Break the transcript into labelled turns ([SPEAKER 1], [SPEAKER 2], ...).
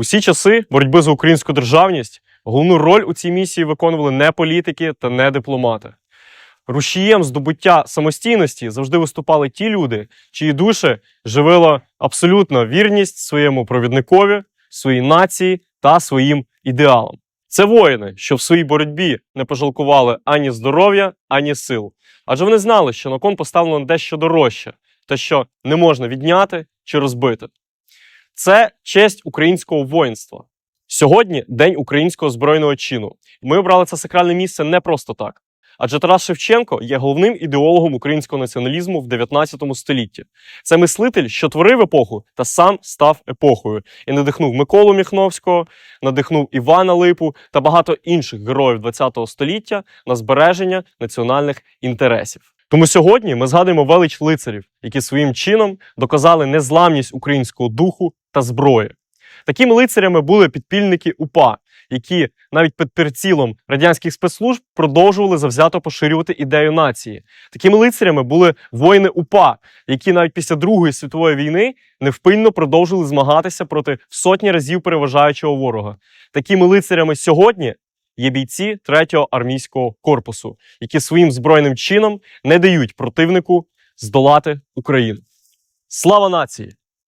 [SPEAKER 1] У всі часи боротьби за українську державність головну роль у цій місії виконували не політики та не дипломати. Рушієм здобуття самостійності завжди виступали ті люди, чиї душі живила абсолютна вірність своєму провідникові, своїй нації та своїм ідеалам. Це воїни, що в своїй боротьбі не пожалкували ані здоров'я, ані сил. Адже вони знали, що на кон поставлено дещо дорожче, те, що не можна відняти чи розбити. Це честь українського воїнства. Сьогодні День українського збройного чину. Ми обрали це сакральне місце не просто так. Адже Тарас Шевченко є головним ідеологом українського націоналізму в 19 столітті. Це мислитель, що творив епоху та сам став епохою і надихнув Миколу Міхновського, надихнув Івана Липу та багато інших героїв ХХ століття на збереження національних інтересів. Тому сьогодні ми згадуємо велич лицарів, які своїм чином доказали незламність українського духу та зброї. Такими лицарями були підпільники УПА, які навіть під прицілом радянських спецслужб продовжували завзято поширювати ідею нації. Такими лицарями були воїни УПА, які навіть після Другої світової війни невпинно продовжили змагатися проти сотні разів переважаючого ворога. Такими лицарями сьогодні є бійці 3-го армійського корпусу, які своїм збройним чином не дають противнику здолати Україну. Слава нації!